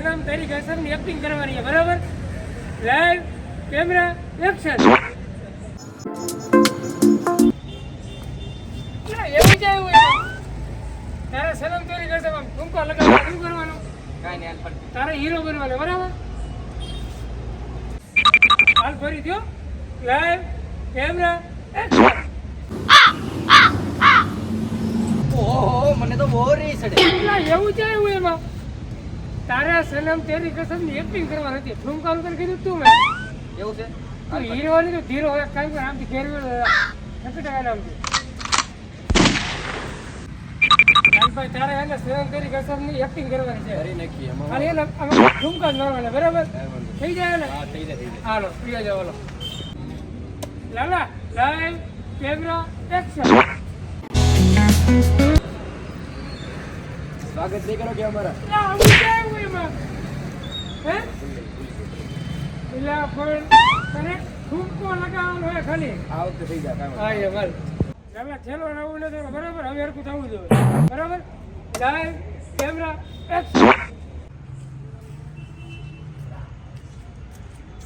સનમ તારી કસમની એક્ટિંગ કરવાની છે બરાબર? Live camera action. તારે સનમ તારી કસમ ટૂંકો લગાવવા શું કરવાનું? કાંઈ નહીં હાલ હીરો બનવાનો બરાબર? હાલ ફરી દો. લાઈવ કેમેરા એક્શન ઓહો મને તો બહુ રહી ચડે એવું એવું એમાં? તારે સનમ તેરી કસમની એક્ટિંગ કરવા નથી. ઠુમકાનું તને કીધું તું મેં. એવું છે? તું હીરો ની તો ધીરો હોય કાઈ પણ આમથી ઘેરવેલ નક્કી ટકા આમથી. લાલભાઈ તારે એને સનમ તેરી કસમની એક્ટિંગ કરવાની છે. કરી એમાં અને એને ઠુમકા મારવાના બરાબર? થઈ જાય ને હા થઈ જાય થઈ જાય. હાલો પ્રિય જાવ હાલો લાલા લાઈવ કેમેરા એક્શન સ્વાગત નહીં કરો કે અમારા એટલે આવું છે એવું એમાં હે એટલે પણ તને ઠુમકો લગાવવાનો હોય ખાલી. આ વખતે થઈ જાય હા એ બસ હવે છેલ્લો નવું નથી બરાબર હવે હરકું થવું જોઈએ. બરાબર? લાઈવ કેમેરા એક્શન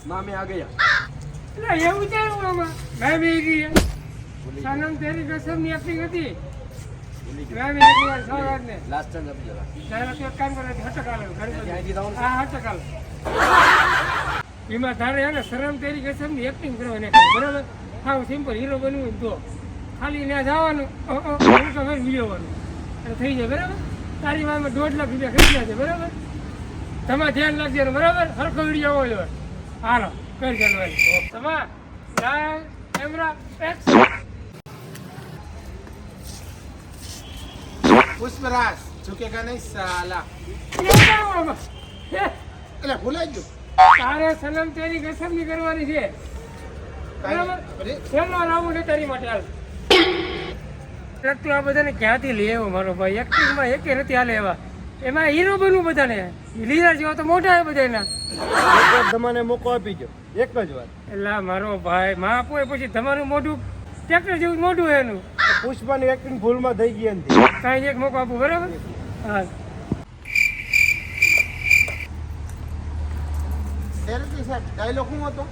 મામી આ ગયા. એટલે એવું છે મામા? મેં બી ગઈ સનમ તેરી કસમની એક્ટિંગ હતી મેં બી ગઈ સવાર ને લાસ્ટ ટાઈમ આપી જરા તારે તો એક કામ કરે હટકાલ ઘરે? હા હટક આલે. એમાં તારે એને શરમ તેરી કસમની એક્ટિંગ કરવાની બરાબર? હા સિમ્પલ હીરો બનવું તો. ખાલી ત્યાં જવાનું હું તો ભાઈ વિડીયોવાનું અને થઈ જાય બરાબર? તારી માં દોઢ લાખ રૂપિયા ખર્ચ્યા છે બરાબર? તમે ધ્યાન રાખજો ને, બરાબર? સરખો વીડિયો હોય. હાલો કરી ચાલવાની. તમે લાઈવ કેમેરા પુષ્પરાજ ઝુકેગા નહીં સાલા. એટલે ભૂલાઈ ગયું. તારે સનમ તેરી કસમની કરવાની છે. બરાબર? શેનો લાવું ને તારી માટે હાલ. એક તો આ બધાને ક્યાંથી લઈ આવ્યો મારો ભાઈ? એક્ટિંગમાં એકે નથી હાલે એવા. એમાં હીરો બનવું બધાને. લીલા જેવા તો મોટા બધા એના તમને મોકો આપી દો એક જ વાર એટલે મારો ભાઈ માં આપો પછી તમારું મોઢું ટ્રેક્ટર જેવું મોઢું એનું. પુષ્પાની એક્ટિંગ ભૂલમાં થઈ ગઈ એનથી. કાંઈ એક મોકો આપું બરાબર? હા. ડેરેક્ટર સાહેબ ડાયલોગ શું હતો